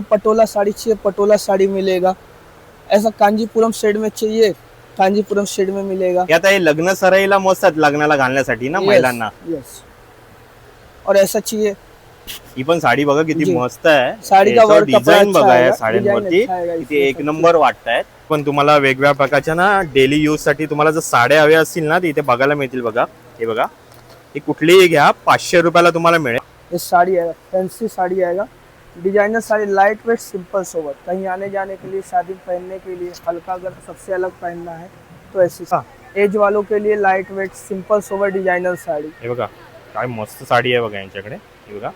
आपको पटोला साड़ी चाहिए पटोला साड़ी मिलेगा। ऐसा कांजीपुरम शेड में चाहिए कांजीपुरम शेड में मिलेगा। हे आता हे लग्न सराईला मस्त आहेत लग्नाला घालण्यासाठी ना महिलांना? यस और ऐसा चाहिए। ही पण साडी बघा किती जी. मस्त आहे. साडी का वर्क कपड़ा डिझाईन अच्छा बघा या साड्यांवरती. अच्छा किती एक नंबर वाटतायत. पण तुम्हाला वेगवेगळ्या प्रकारच्या ना डेली यूजसाठी तुम्हाला जर साड्या हव्या असतील ना इथे बघायला मिळतील बघा. हे बघा. ही कुठलीही घ्या. पाचशे रुपयाला तुम्हाला मिळेल. ये साड़ी आएगा फैंसी साड़ी आएगा designer sari light weight simple sober कहीं आने जाने के लिए शादी में पहनने के लिए हल्का अगर सबसे अलग पहनना है तो ऐसी एज वालों के लिए light weight simple sober designer sari. हे बघा काय मस्त साडी आहे बघा यांच्याकडे. हे बघा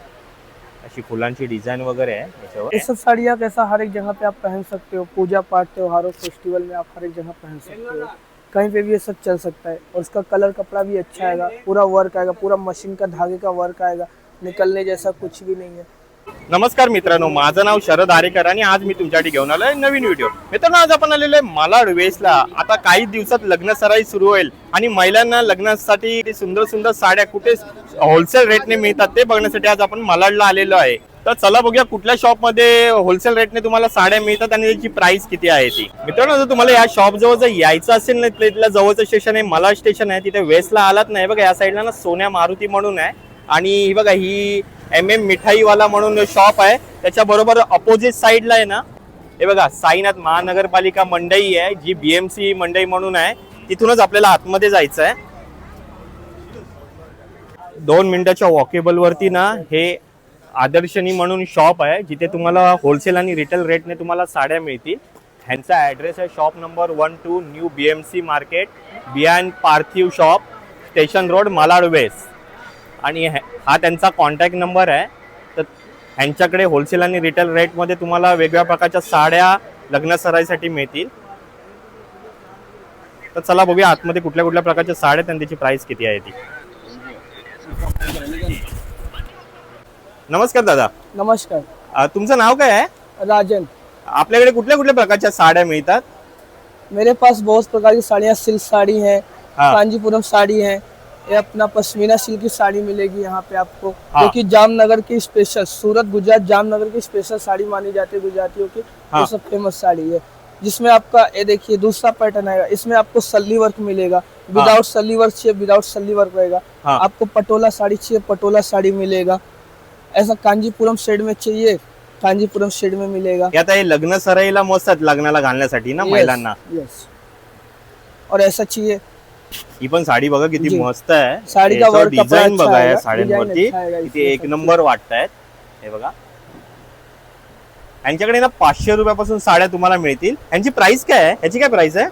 अशी फुलांची डिझाईन वगैरे आहे याच्यावर. ये सब साड़ियाँ कैसा हर एक जगह पे आप पहन सकते हो। पूजा पाठ त्योहारों फेस्टिवल में आप हर एक जगह पहन सकते हो। कहीं पे भी ये सब चल सकता है। और उसका कलर कपड़ा भी अच्छा आएगा। पूरा वर्क आएगा। पूरा मशीन का धागे का वर्क आएगा। निकलने जैसा कुछ भी नहीं है। नमस्कार मित्रांनो माझं नाव शरद आरेकर आणि आज मी तुमच्यासाठी घेऊन आलोय नवीन व्हिडिओ. मित्रांनो आज आपण आलेलो आहे मालाड वेस्टला. आता काही दिवसात लग्न सराई सुरू होईल आणि महिलांना लग्नासाठी सुंदर सुंदर साड्या कुठे होलसेल रेटने मिळतात ते बघण्यासाठी आज आपण मालाडला आलेलो आहे. तर चला बघूया कुठल्या शॉपमध्ये होलसेल रेटने तुम्हाला साड्या मिळतात आणि त्याची प्राइस किती आहे ती. मित्रांनो जर तुम्हाला या शॉप जवळ जर यायचं असेल ना तिथल्या जवळचं स्टेशन आहे मला स्टेशन आहे तिथे वेस्टला आलात नाही बघा या साईडला ना सोन्या मारुती म्हणून आहे. आणि ही बघा ही एम एम मिठाईवाला म्हणून शॉप आहे. त्याच्याबरोबर अपोजिट साईडला आहे ना हे बघा साईनाथ महानगरपालिका मंडई आहे जी बीएमसी मंडई म्हणून आहे. तिथूनच आपल्याला आतमध्ये जायचं आहे दोन मिनिटाच्या वॉकेबल वरती ना हे आदर्शनी म्हणून शॉप आहे जिथे तुम्हाला होलसेल आणि रिटेल रेटने तुम्हाला साड्या मिळतील. ह्यांचा ॲड्रेस आहे shop number one two new B M C market बियान Parthiv shop station road Malad west आणि हे- त्यांचा कॉन्टॅक्ट नंबर आहे. तर ह्यांच्याकडे होलसेल आणि रिटेल रेटमध्ये तुम्हाला वेगवेगळ्या प्रकारच्या साड्या लग्न सराईसाठी मिळतील. तर चला बघूया आतमध्ये कुठल्या कुठल्या प्रकारच्या साड्या आणि त्याची प्राइस किती आहे ती. नमस्कार दादा. नमस्कार. अ, तुमचं नाव काय आहे? राजन. आपल्याकडे कुठल्या कुठल्या प्रकारच्या साड्या मिळतात? मेरे पास बहुत प्रकार की साड़ियाँ सिल्क साड़ी है हाँ. कांजीपुरम साड़ी है ये अपना पश्मीना सिल्क की साड़ी मिलेगी यहाँ पे आपको। हाँ। जो जामनगर की स्पेशल सूरत गुजरात जामनगर की स्पेशल साड़ी मानी जाती है गुजरातियों की। हाँ। ये सब फ़ेमस साड़ी है। जिसमें आपका ये देखिए दूसरा पैटर्न आएगा। इसमें आपको सल्ली वर्क मिलेगा। विदाउट सल्ली वर्क चाहिए विदाउट सल्ली वर्क रहेगा। हाँ। आपको पटोला साड़ी चाहिए पटोला साड़ी मिलेगा। ऐसा कांजीपुरम शेड में चाहिए कांजीपुरम शेड में मिलेगा। हे आता हे लग्न सराईला मस्त लग्नाला घालण्यासाठी ना महिलांना। यस और ऐसा चाहिए ही पण साडी बघा किती. मस्त आहे. साडी डिझाईन बघा या साड्यांवरती. किती एक नंबर वाटतायत. हे बघा. यांच्याकडे ना पाचशे रुपयापासून साड्या तुम्हाला मिळतील. यांची प्राइस काय आहे? ह्याची काय प्राइस आहे?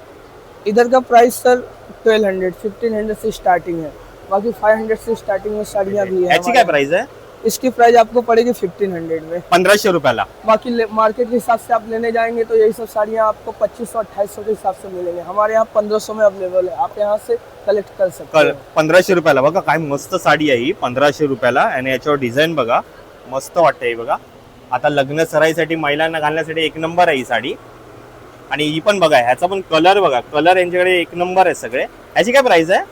इधर का price sir twelve hundred fifteen hundred से स्टार्टिंग है बाकी फाइव हंड्रेड से स्टार्टिंग में साड़ियाँ भी है हमारे काय। प्राइस आहे? इसकी प्राइस आपको पड़ेगी फिफ्टीन हंड्रेड में। पंधराशे रुपयाला। बाकी मार्केट के हिसाब से आप लेने जाएंगे तो यही सब साड़ियाँ आपको पच्चीस सौ अट्ठाईस सौ के हिसाब से मिलेंगे। हमारे यहाँ पंद्रह सौ में अवेलेबल है। आप यहाँ से कलेक्ट कर सकते पंधराशे रुपयाला। बघा काय मस्त साडी आहे ही पंधराशे रुपयाला. आणि याच्यावर डिझाईन बघा मस्त वाटते ही बघा. आता लग्न सराईसाठी महिलांना घालण्यासाठी एक नंबर आहे ही साडी. आणि ही पण बघा ह्याचा पण कलर बघा. कलर यांच्याकडे एक नंबर आहे सगळे. ह्याची काय प्राइस आहे?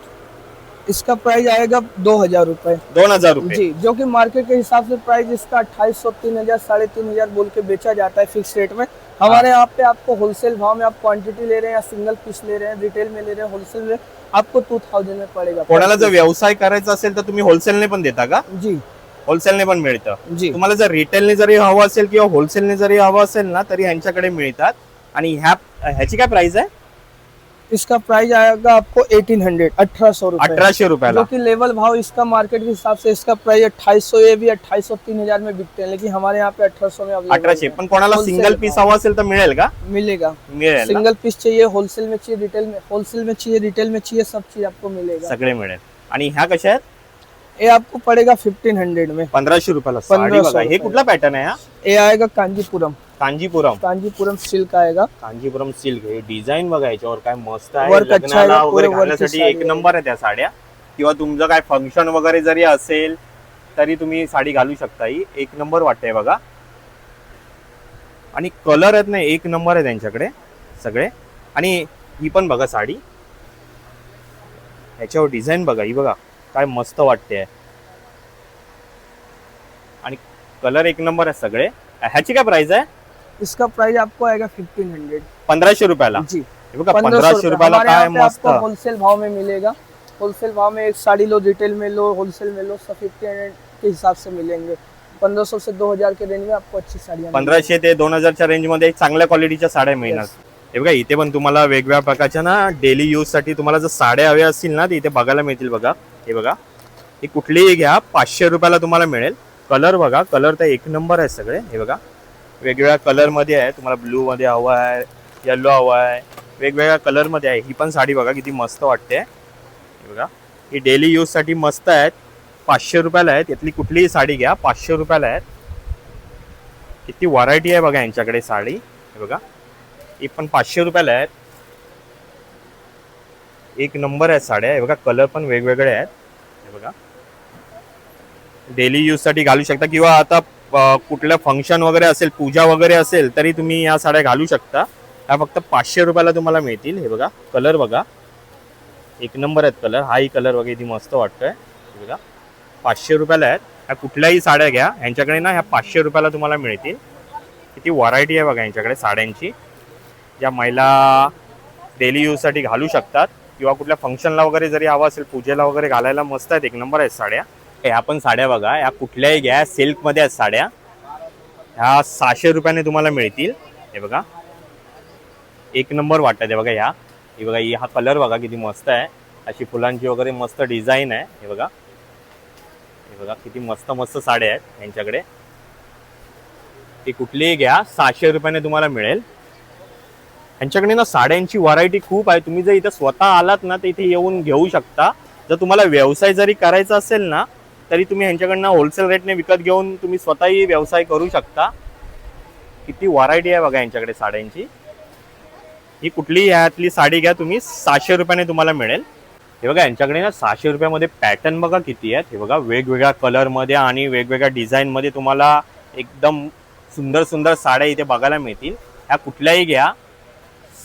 इसका प्राइस आएगा दो हजार रुपये दोन हजार रुपये जी जो कि मार्केट के हिसाब से प्राइस इसका अट्ठाईस सौ तीन हजार साढ़े तीन हजार बोल के बेचा जाता है फिक्स रेट में। हमारे यहाँ पे आपको होलसेल भाव में आप क्वांटिटी ले रहे हैं या सिंगल पीस ले रहे हैं रिटेल में ले रहे हैं होलसेल में आपको टू थाउजेंड में पड़ेगा। कोणाला जर व्यवसाय करायचा असेल तर तुम्ही होलसेलने पण देता का? जी। होलसेलने पण मिळतं. जी. तुम्हाला जर रिटेलने जरी हवं असेल किंवा होलसेलने जरी हवं असेल ना तरी यांच्याकडे मिळतात. आणि ह्या ह्याची काय प्राइस आहे? इसका प्राइस आएगा आपको एटीन हंड्रेड अठारह सौ रुपयाला जो कि लेवल भाव इसका मार्केट के हिसाब से इसका प्राइस अट्ठाईस सौ ये भी अट्ठाईस सौ तीन हज़ार में बिकते हैं। लेकिन हमारे यहाँ पे अठारह सौ में available अठराशे पण कोणाला सिंगल पीस। हवा असेल तर मिळेल का मिलेगा? मिळेल सिंगल पीस चाहिए होलसेल में चाहिए रिटेल में होलसेल में चाहिए रिटेल में चाहिए सब चीज़ आपको मिलेगा। सगळे मिळेल आणि ह्या कशा आहेत? ये आपको पड़ेगा फिफ्टीन हंड्रेड में। पंधराशे रुपयाला साडी 1500 बघा हे कुठला पॅटर्न आहे हा? ये आएगा कांजीपुरम। कांजीपुरम. कांजीपुरम सिल्क आएगा. कांजीपुरम सिल्क हे डिझाईन बघा याच्यावर काय मस्त आहे. Work अच्छा आहे, लग्नाला वगैरे पुरे work ची घालण्यासाठी साडी एक आहे. नंबर आहे त्या साड्या. किंवा तुमचं काय फंक्शन वगैरे जरी असेल तरी तुम्ही साडी घालू शकता ही. एक नंबर वाटते बघा. आणि कलर आहेत ना एक नंबर आहे त्यांच्याकडे सगळे. आणि ही पण बघा साडी. ह्याच्यावर डिझाईन बघा ही बघा. काय मस्त वाटते आणि कलर एक नंबर आहे सगळे. ह्याची काय प्राइस आहे? इसका प्राइस आपको आएगा फिफ्टीन हंड्रेड रुपयाला जी। पंद्रह रुपयाला काय पे मस्त। होलसेल भाव में मिलेगा। होलसेल भाव में एक साड़ी लो रिटेल में लो होलसेल में लो सब फिफ्टी हंड्रेड के हिसाब से मिलेंगे। पंद्रह सौ से दो हजार के रेंज में आपको अच्छी साड़ियाँ पंधराशे ते दोन हजारच्या रेंजमध्ये चांगल्या क्वालिटीच्या साड्या मिळणार. हे बघा इथे पण तुम्हाला वेगवेगळ्या प्रकारच्या ना डेली यूजसाठी तुम्हाला जर साड्या हव्या असतील ना तर इथे बघायला मिळतील बघा. हे बघा ही कुठलीही घ्या पाचशे रुपयाला तुम्हाला मिळेल. कलर बघा कलर तर एक नंबर आहे सगळे. हे बघा वेगवेगळ्या कलरमध्ये आहे. तुम्हाला ब्लू मध्ये हवा आहे येल्लो हवा आहे. वेगवेगळ्या कलरमध्ये आहे. ही पण साडी बघा किती मस्त वाटते. बघा. ही डेली यूजसाठी मस्त आहेत. पाचशे रुपयाला आहेत. यातली कुठलीही साडी घ्या. पाचशे रुपयाला आहेत. किती व्हरायटी आहे बघा यांच्याकडे साडी. हे बघा. ही पण पाचशे रुपयाला आहेत. एक नंबर आहेत साड्या. हे बघा कलर पण वेगवेगळे आहेत. हे बघा. डेली यूजसाठी घालू शकता. किंवा आता कुठलं फंक्शन वगैरे असेल पूजा वगैरे असेल तरी तुम्ही या साड्या घालू शकता. ह्या फक्त पाचशे रुपयाला तुम्हाला मिळतील. हे बघा कलर बघा. एक नंबर आहेत कलर हाही कलर वगैरे ती मस्त वाटतोय. बघा पाचशे रुपयाला आहेत. ह्या कुठल्याही साड्या घ्या. ह्यांच्याकडे ना ह्या पाचशे रुपयाला तुम्हाला मिळतील. किती व्हरायटी आहे बघा यांच्याकडे साड्यांची. ज्या महिला डेली यूजसाठी घालू शकतात. किंवा कुठल्या फंक्शनला वगैरे जरी हवा असेल पूजेला वगैरे घालायला मस्त आहेत. एक नंबर आहेत साड्या. ह्या पण साड्या बघा. ह्या कुठल्याही घ्या. सिल्कमध्ये आहेत साड्या. ह्या सहाशे रुपयाने तुम्हाला मिळतील. हे बघा. एक नंबर वाटत आहे बघा ह्या. हे बघा हा कलर बघा किती मस्त आहे. अशी फुलांची वगैरे मस्त डिझाईन आहे. हे बघा. हे बघा किती मस्त मस्त साड्या आहेत यांच्याकडे. ती कुठलीही घ्या. सहाशे रुपयाने तुम्हाला मिळेल. यांच्याकडे ना साड्यांची व्हरायटी खूप आहे. तुम्ही जर इथं स्वतः आलात ना तर इथे येऊन घेऊ शकता. जर तुम्हाला व्यवसाय जरी करायचा असेल ना तरी तुम्ही ह्यांच्याकडनं होलसेल रेटने विकत घेऊन तुम्ही स्वतःही व्यवसाय करू शकता. किती व्हरायटी आहे बघा यांच्याकडे साड्यांची. ही कुठलीही ह्यातली साडी घ्या तुम्ही सहाशे रुपयाने तुम्हाला मिळेल. हे बघा यांच्याकडे ना सहाशे रुपयामध्ये पॅटर्न बघा किती आहेत. हे बघा वेगवेगळ्या कलरमध्ये आणि वेगवेगळ्या डिझाईनमध्ये तुम्हाला एकदम सुंदर सुंदर साड्या इथे बघायला मिळतील. ह्या कुठल्याही घ्या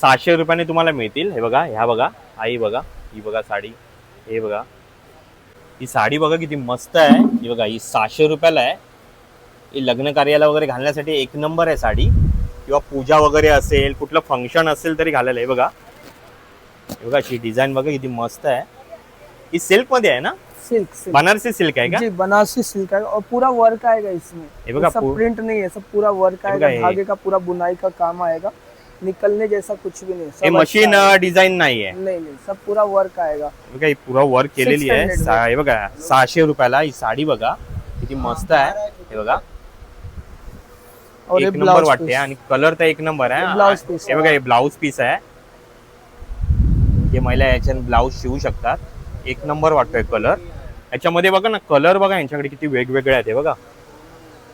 सहाशे रुपयाने तुम्हाला मिळतील. हे बघा ह्या बघा आई बघा ही बघा साडी हे बघा. ही साडी बघा किती मस्त आहे. ही बघा ही सहाशे रुपयाला आहे. ही लग्न कार्याला वगैरे घालण्यासाठी एक नंबर आहे साडी. किंवा पूजा वगैरे असेल कुठलं फ़ंक्शन असेल तरी घालायला हे बघा. हे बघा अशी डिझाईन बघा किती मस्त आहे. ही सिल्क मध्ये आहे ना? सिल्क बनारसी सिल्क आहे का? जी बनारसी सिल्क आएगा और पूरा वर्क आएगा इसमें. ये बघा, सब प्रिंट नहीं है सब पूरा वर्क आएगा. धागे का पूरा बुनाई का काम आएगा. निकलने जैसा कुछ भी नहीं हे। मशीन है। डिझाईन नाही आहे नहीं नहीं सब पूरा वर्क आएगा। हे बघा ही पुरा वर्क केलेली आहे 600 सा- हे बघा सहाशे रुपयाला ही साडी बघा किती मस्त आहे हे बघा और ये एक नंबर ब्लाउज वाटते आणि कलर तर एक नंबर हे। आहे blouse piece हे। बघा हे ब्लाऊज पीस आहे हे महिला याच्यात ब्लाऊज शिवू शकतात एक नंबर वाटतोय कलर याच्यामध्ये बघा ना कलर बघा यांच्याकडे किती वेगवेगळे आहेत हे बघा.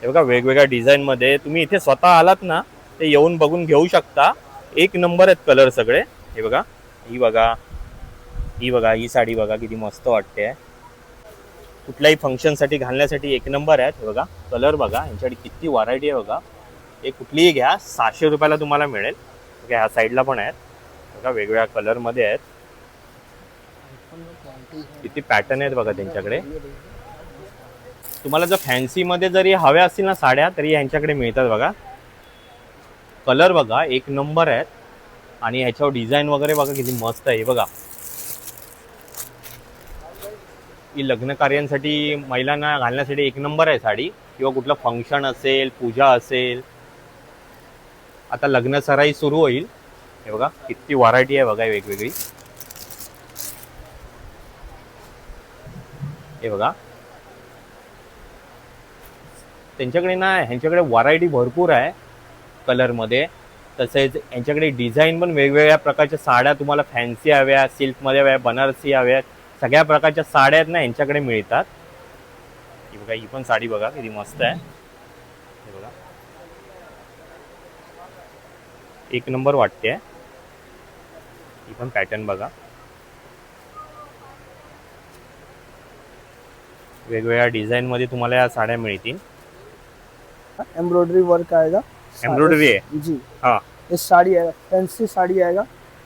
हे बघा वेगवेगळ्या डिझाईन मध्ये. तुम्ही इथे स्वतः आलात ना ते येऊन बघून घेऊ शकता. एक नंबर आहेत कलर सगळे. हे बघा. ही बघा. ही बघा. ही साडी बघा. किती मस्त वाटते. कुठल्याही फंक्शनसाठी घालण्यासाठी एक नंबर आहेत. हे बघा. कलर बघा. यांच्याकडे किती व्हरायटी आहे बघा. हे कुठलीही घ्या. सहाशे रुपयाला तुम्हाला मिळेल. बघा ह्या साईडला पण आहेत. बघा वेगवेगळ्या कलरमध्ये आहेत. किती पॅटर्न आहेत बघा त्यांच्याकडे. तुम्हाला जर फॅन्सी मध्ये जरी हव्या असतील ना साड्या तरी यांच्याकडे मिळतात बघा. कलर बघा एक नंबर आहेत. आणि ह्याच्यावर डिझाईन वगैरे बघा किती मस्त आहे बघा. ही लग्न कार्यांसाठी महिलांना घालण्यासाठी एक नंबर आहे साडी. किंवा कुठलं फंक्शन असेल पूजा असेल. आता लग्न सराई सुरू होईल. हे बघा किती व्हरायटी आहे बघा वेगवेगळी. हे बघा. त्यांच्याकडे ना ह्यांच्याकडे व्हरायटी भरपूर आहे. कलरमध्ये. तसेच यांच्याकडे डिझाईन पण वेगवेगळ्या प्रकारच्या साड्या तुम्हाला फॅन्सी हव्या सिल्कमध्ये हव्या बनारसी हव्या सगळ्या प्रकारच्या साड्या आहेत ना यांच्याकडे मिळतात. ही बघा ही पण साडी बघा किती मस्त आहे. हे बघा. एक नंबर वाटते. ही पण पॅटर्न बघा. वेगवेगळ्या डिझाईन मध्ये तुम्हाला या साड्या मिळतील. एम्ब्रॉयडरी वर्क आहे का? एम्ब्रॉयडरी आहे जी। हाँ। ये साड़ी आएगा फैंसी साड़ी आएगा।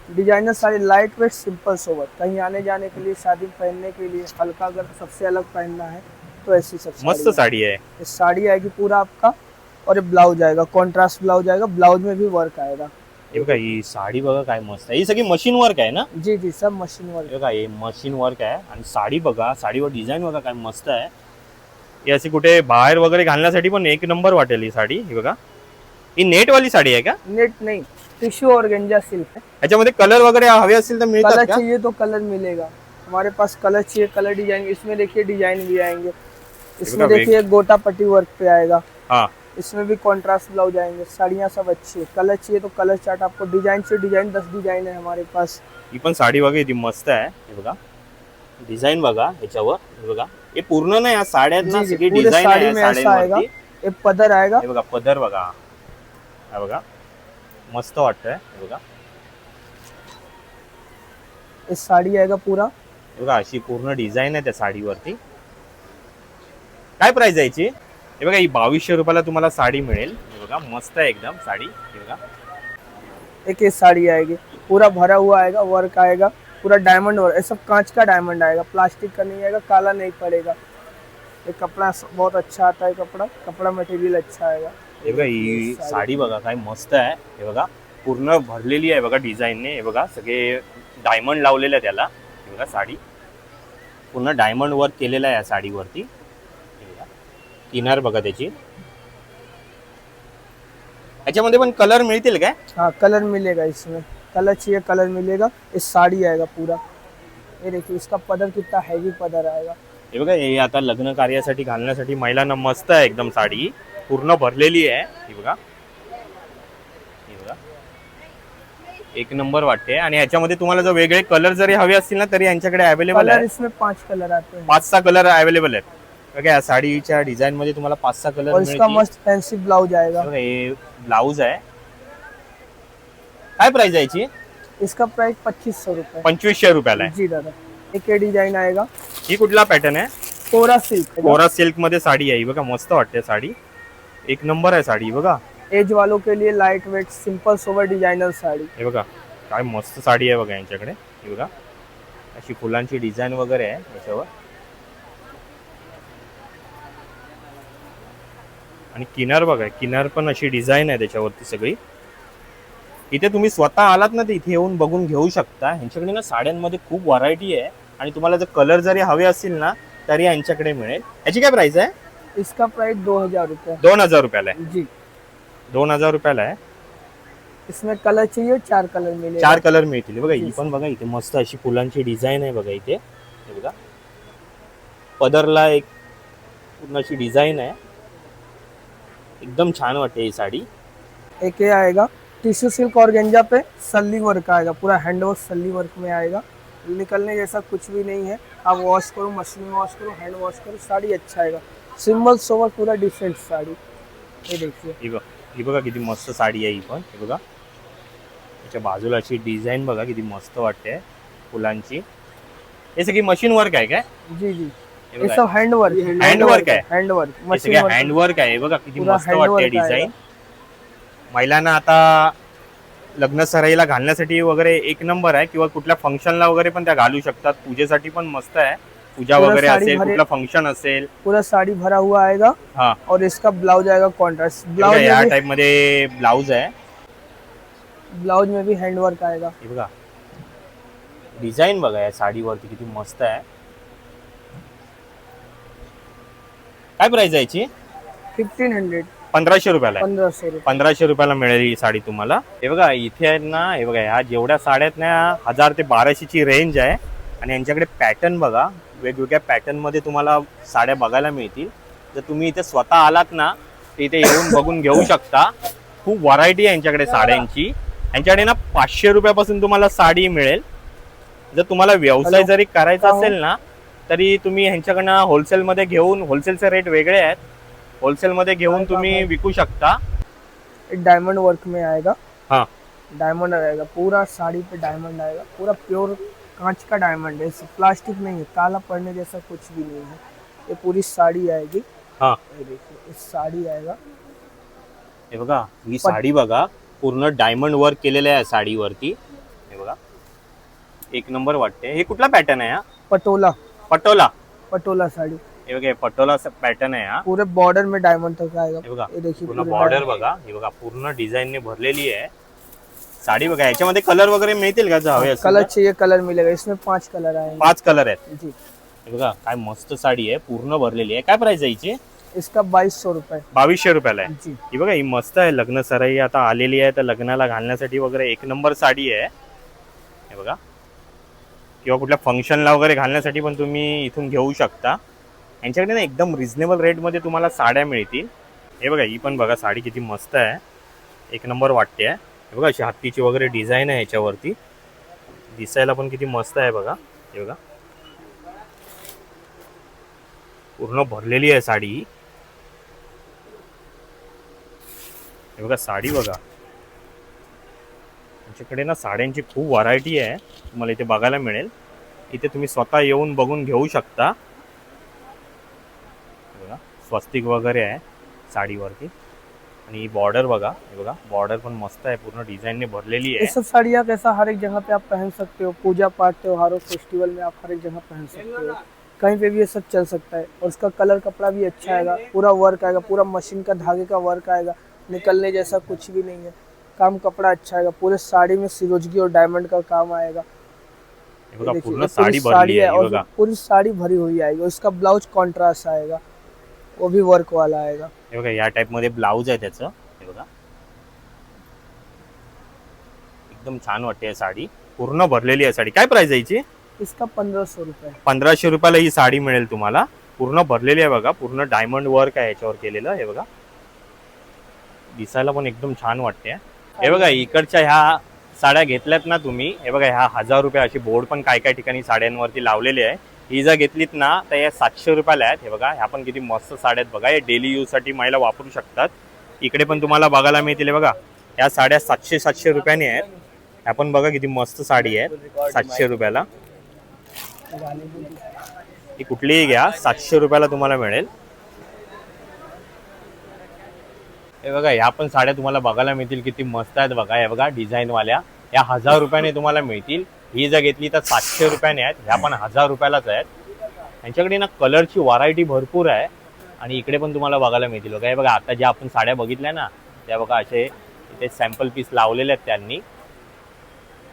Designer sari light weight simple sober कहीं आने जाने के लिए शादी पहनने के लिए हल्का अगर सबसे अलग पहनना है तो ऐसी सब मस्त साड़ी है। साडी ये साड़ी आएगी पूरा आपका और ये ब्लाउज आएगा कॉन्ट्रास्ट ब्लाउज आएगा ब्लाउज में भी वर्क आएगा। हे बघा ही साडी बघा काय मस्त आहे. ही सगळी मशीन वर्क आहे ना? जी जी सब मशीन वर्क हे बघा हे मशीन वर्क आहे. आणि साडी बघा साडीवर डिझाईन बघा काय मस्त आहे. ही अशी कुठे बाहेर वगैरे घालण्यासाठी पण एक नंबर वाटेल ही साडी ही बघा. ही नेट वाली साडी आहे का नेट नहीं टिश्यू और गेंजा सिल्क है। याच्यामध्ये कलर वगैरे हवे असतील तर मिळतात कलर का चाहिए तो कलर मिलेगा। हमारे पास कलर चाहिए कलर डिज़ाइन इसमें देखिए डिज़ाइन भी आएँगे। इसमें देखो, देखिए गोटा पट्टी वर्क पे आएगा। हाँ। इसमें भी कॉन्ट्रास्ट ब्लाउज आएँगे साड़ियाँ सब अच्छी है। कलर चाहिए तो कलर चार्ट आपको डिज़ाइन से डिज़ाइन दस डिज़ाइन है हमारे पास। ही पण साडी बघा किती मस्त आहे हे बघा। डिझाईन बघा ह्याच्यावर हे बघा। हे पूर्ण नाही या साड्यात ना जी, जी, सगळी पूरे डिझाईन साड़ी आहे में ऐसा आएगा. साड्यांवरती एक पदर आएगा. हे बघा पदर बघा. हा बघा. मस्त वाटतंय हे बघा. साड़ी आएगा पूरा? हे बघा अशी पूर्ण डिझाईन आहे त्या साडीवरती. काय प्राइस आहे हे बघा ही बावीसशे रुपयाला तुम्हाला साडी मिळेल. हे बघा मस्त आहे एकदम साडी. हे बघा. एक ये साड़ी आएगी पूरा भरा हुआ आएगा वर्क आएगा पूरा डायमंड वर्क सब कांच का डायमंड आएगा प्लास्टिक का नहीं आएगा काला नहीं पड़ेगा. ये कपड़ा बहुत अच्छा आता है कपड़ा. कपड़ा मटेरियल अच्छा आएगा. हे बघा ही साडी बघा काय मस्त आहे. हे बघा पूर्ण भरलेली आहे बघा डिझाईनने. हे बघा सगळे डायमंड लावलेलं आहे त्याला हे बघा साडी. पूर्ण डायमंड वर्क केलेलं आहे या साडीवरती. बघा किनार बघा त्याची. याच्यामध्ये पण कलर मिळतील काय? हाँ कलर मिलेगा इसमें. कलर चाहिए कलर मिलेगा. ये साड़ी आएगा पूरा. ये देखिए इसका पदर कितना हैवी पदर आएगा. हे बघा हे आता लग्न कार्यासाठी घालण्यासाठी महिलांना मस्त आहे एकदम साडी. पूर्ण भरलेली आहे. ही बघा. ही बघा. एक नंबर वाटते आणि ह्याच्यामध्ये तुम्हाला जर वेगळे कलर जरी हवे असतील ना तरी यांच्याकडे अवेलेबल कलर आहे. इसमें पांच कलर आते हैं. पाच सहा कलर अवेलेबल आहेत. बघा या साडीच्या डिझाईन मध्ये तुम्हाला पाच सहा कलर और इसका मस्त फैंसी ब्लाउज आएगा. हे ब्लाउज आहे. काय प्राइस आहे याची? इसका प्राइस पच्चीस सौ रुपए पंचवीसशे रुपयाला आहे. जी दादा. एक ये डिजाइन आएगा. ही कुठला पॅटर्न आहे? कोरा सिल्क कोरा सिल्कमध्ये साडी आहे. ही बघा मस्त वाटते साडी. एक नंबर आहे साडी बघा. एज वालों के लिए light weight simple sober designer sari. हे बघा काय मस्त साडी आहे बघा यांच्याकडे. हे बघा अशी फुलांची डिझाईन वगैरे आहे याच्यावर. आणि किनार बघा किनार पण अशी डिझाईन आहे त्याच्यावरती सगळी. इथे तुम्ही स्वतः आलात ना तर इथे येऊन बघून घेऊ शकता. ह्यांच्याकडे ना साड्यांमध्ये खूप व्हरायटी आहे. आणि तुम्हाला जर कलर जरी हवे असतील ना तरी यांच्याकडे मिळेल. याची काय प्राइस आहे? इसका प्राइस दो हजार रुपये दोन हजार रुपयाला आहे जी। दोन हजार रुपयाला आहे इसमें कलर चाहिए चार कलर मिलेगा। चार कलर मिळतील. बघा ही पण बघा इथे मस्त अशी फुलांची डिझाईन आहे बघा इथे. हे बघा. पदरला एक पूर्ण अशी डिझाइन आहे. एकदम छान वाटते ही साडी. एक ये आएगा टिश्यू सिल्क और पे सल्ली वर्क आएगा पूरा हैंड वर्क सल्ली वर्क में आएगा. निकलने जैसा कुछ भी नहीं है। आप वॉश करो मशीन में वॉश करो हैंड वॉश करो साड़ी अच्छा आएगा। सिंबल सोवर पूरा डिफरेंट साड़ी। ये देखिए। ही बघ ही बघा किती मस्त साडी आहे ही पण हे बघा. त्याच्या बाजूला अशी डिझाईन बघा किती मस्त वाटते फुलांची. हे सगळी मशीन वर्क आहे काय? जी जी. हे ये सब हैंड वर्क हैंड वर्क है? हैंड वर्क मशीन सगळे वर्क हँड वर्क आहे. बघा किती मस्त वाटते डिझाईन महिलांना आता लग्न सराईला घालण्यासाठी वगैरे एक नंबर आहे किंवा कुठल्या फंक्शनला वगैरे पण त्या घालू शकतात. पूजेसाठी पण मस्त आहे. पूजा वगैरे असेल कुठलं फंक्शन असेल. पूरा साड़ी भरा हुआ आएगा हा. और इसका ब्लाउज आएगा कॉन्ट्रास्ट ब्लाउज या टाइपमध्ये ब्लाउज आहे. ब्लाउज में भी हैंड वर्क आएगा. हे बघा. डिझाईन बघा या साडीवरती किती मस्त आहे. काय प्राइस आहे याची? फिफ्टीन हंड्रेड पंधराशे रुपयाला आहे. रुपये. पंधराशे रुपयाला मिळेल ही साडी तुम्हाला. हे बघा इथे आहेत ना हे बघा ह्या जेवढ्या साड्या आहेत ना हजार ते बाराशेची रेंज आहे. आणि यांच्याकडे पॅटर्न बघा वेगवेगळ्या पॅटर्नमध्ये तुम्हाला साड्या बघायला मिळतील. जर तुम्ही इथे स्वतः आलात ना तर इथे येऊन बघून घेऊ शकता. खूप व्हरायटी आहे यांच्याकडे साड्यांची. यांच्याकडे ना पाचशे रुपयापासून तुम्हाला साडी मिळेल. जर तुम्हाला व्यवसाय Hello. जरी करायचा. असेल ना तरी तुम्ही ह्यांच्याकडनं होलसेलमध्ये घेऊन होलसेलचे रेट वेगळे आहेत. होलसेलमध्ये घेऊन तुम्ही विकू शकता. डायमंड वर्क में आएगा। हाँ. डायमंड आएगा पूरा साड़ी पे डायमंड आएगा पूरा प्योर कांच का डायमंड है प्लास्टिक नहीं है काला पड़ने जैसा कुछ भी नहीं है। ये पूरी साड़ी आएगी। हा. ये देखिए इस साड़ी आएगा। हे बघा ही साडी बघा पूर्ण डायमंड वर्क केलेलं आहे साडीवरती. हे बघा. एक नंबर वाटते. हे कुठला पॅटर्न आहे हा? पटोला. पटोला. पटोला साड़ी. हे बघा पटोला पॅटर्न आहे हा. पूरे बॉर्डर में डायमंड तक आएगा. हे बघा पूर्ण पूरे बॉर्डर। बघा. हे बघा पूर्ण डिझाईनने भरलेली आहे. साडी बघा याच्यामध्ये कलर वगैरे मिळतील का हवे कलर? चाहिए कलर मिलेगा. इसमें पांच कलर आएंगे पाच कलर आहेत. हे बघा काय मस्त साडी आहे पूर्ण भरलेली आहे. काय प्राइस आहे हिची? इसका बाईस सौ रुपये. बावीसशे रुपयाला आहे. जी. ही बघा ही मस्त आहे लग्न सराई आता आलेली आहे तर लग्नाला घालण्यासाठी वगैरे एक नंबर साडी आहे. हे बघा. किंवा कुठल्या फंक्शनला वगैरे घालण्यासाठी पण तुम्ही इथून घेऊ शकता. यांच्याकडे ना एकदम रिझनेबल रेटमध्ये तुम्हाला साड्या मिळतील. हे बघा ही पण बघा साडी किती मस्त आहे. एक नंबर वाटते आहे. हे बघा अशी हत्तीची वगैरे डिझाईन आहे याच्यावरती. दिसायला पण किती मस्त आहे बघा. हे बघा. पूर्ण भरलेली आहे साडी ही. हे बघा साडी बघा. आमच्याकडे ना साड्यांची खूप व्हरायटी आहे. तुम्हाला इथे बघायला मिळेल. इथे तुम्ही स्वतः येऊन बघून घेऊ शकता. स्वस्तिक वगैरे आहे साडीवरती. आणि बॉर्डर बघा हे बघा बॉर्डर पण मस्त आहे पूर्ण डिझाईनने भरलेली आहे. सब साड़ियाँ कैसा हर एक जगह पे आप पहन सकते हो. पूजा पाठ त्योहारों फेस्टिवल में आप हर एक जगह पहन सकते हो. कहीं पे भी ये सब चल सकता है. और उसका कलर कपड़ा भी अच्छा आएगा पूरा वर्क आएगा पूरा मशीन का धागे का वर्क आएगा निकलने जैसा कुछ भी नहीं है. काम कपड़ा अच्छा आएगा पूरे साड़ी में सिरोजगी और डायमंड का काम आएगा. साडी और पूरी साड़ी भरी हुई आएगी उसका ब्लाउज कॉन्ट्रास्ट आएगा. वो भी वर्क वाला आएगा। हे बघा या टाइपमध्ये ब्लाऊज आहे त्याचं. हे बघा. एकदम छान वाटते साडी. पूर्ण भरलेली आहे साडी. काय प्राइस आहे हिची? इसका पंद्रह सौ रुपये. पंधराशे रुपयाला ही साडी मिळेल तुम्हाला. पूर्ण भरलेली आहे बघा. पूर्ण डायमंड वर्क आहे याच्यावर केलेलं. हे बघा. दिसायला पण एकदम छान वाटते. हे बघा इकडच्या ह्या साड्या घेतल्यात ना तुम्ही. हे बघा ह्या हजार रुपये अशी बोर्ड पण काय काय ठिकाणी साड्यांवरती लावलेली आहे. ही जर घेतलीत ना तर या सातशे रुपयाला आहेत. हे बघा ह्या पण किती मस्त साड्या आहेत बघा. या डेली यूजसाठी महिला वापरू शकतात. इकडे पण तुम्हाला बघायला मिळतील हे बघा. या साड्या सातशे सातशे रुपयाने आहेत. ह्या पण बघा किती मस्त साडी आहे. सातशे रुपयाला. ही कुठलीही घ्या. सातशे रुपयाला तुम्हाला मिळेल. हे बघा ह्या पण साड्या तुम्हाला बघायला मिळतील. किती मस्त आहेत बघा. हे बघा डिझाईन वाल्या या हजार रुपयाने तुम्हाला मिळतील. ही जर घेतली तर सातशे रुपयाने आहेत ह्या पण हजार रुपयालाच आहेत. यांच्याकडे ना कलरची व्हरायटी भरपूर आहे आणि इकडे पण तुम्हाला बघायला मिळतील. बघा हे बघा आता ज्या आपण साड्या बघितल्या ना त्या बघा असे इथे सॅम्पल पीस लावलेले आहेत त्यांनी.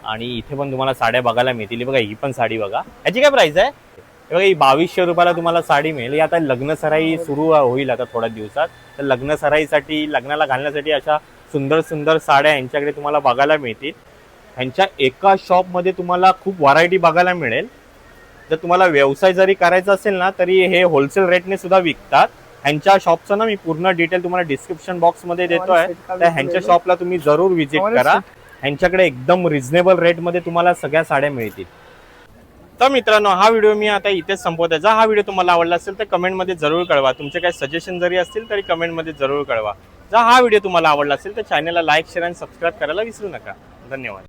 आणि इथे पण तुम्हाला साड्या बघायला मिळतील. बघा ही पण साडी बघा. याची काय प्राईस आहे? हे बघा ही बावीसशे रुपयाला तुम्हाला साडी मिळेल. ही आता लग्न सराई सुरू होईल आता थोड्या दिवसात. तर लग्न सराईसाठी लग्नाला घालण्यासाठी अशा सुंदर सुंदर साड्या यांच्याकडे तुम्हाला बघायला मिळतील. ह्यांच्या एका शॉपमध्ये तुम्हाला खूप व्हरायटी बघायला मिळेल. जर तुम्हाला व्यवसाय जरी करायचा असेल ना तरी हे होलसेल रेटने सुद्धा विकतात. ह्यांच्या शॉपचं ना मी पूर्ण डिटेल तुम्हाला डिस्क्रिप्शन बॉक्समध्ये देतोय. तर ह्यांच्या शॉपला तुम्ही जरूर व्हिजिट करा. ह्यांच्याकडे एकदम रिझनेबल रेटमध्ये तुम्हाला सगळ्या साड्या मिळतील. तर मित्रांनो हा व्हिडिओ मी आता इथेच संपवत आहे जर हा व्हिडिओ तुम्हाला आवडला असेल तर कमेंटमध्ये जरूर कळवा. तुमचे काही सजेशन जरी असतील तरी कमेंटमध्ये जरूर कळवा. जर हा व्हिडिओ तुम्हाला आवडला असेल तर चॅनलला लाईक शेअर आणि सबस्क्राईब करायला विसरू नका. धन्यवाद.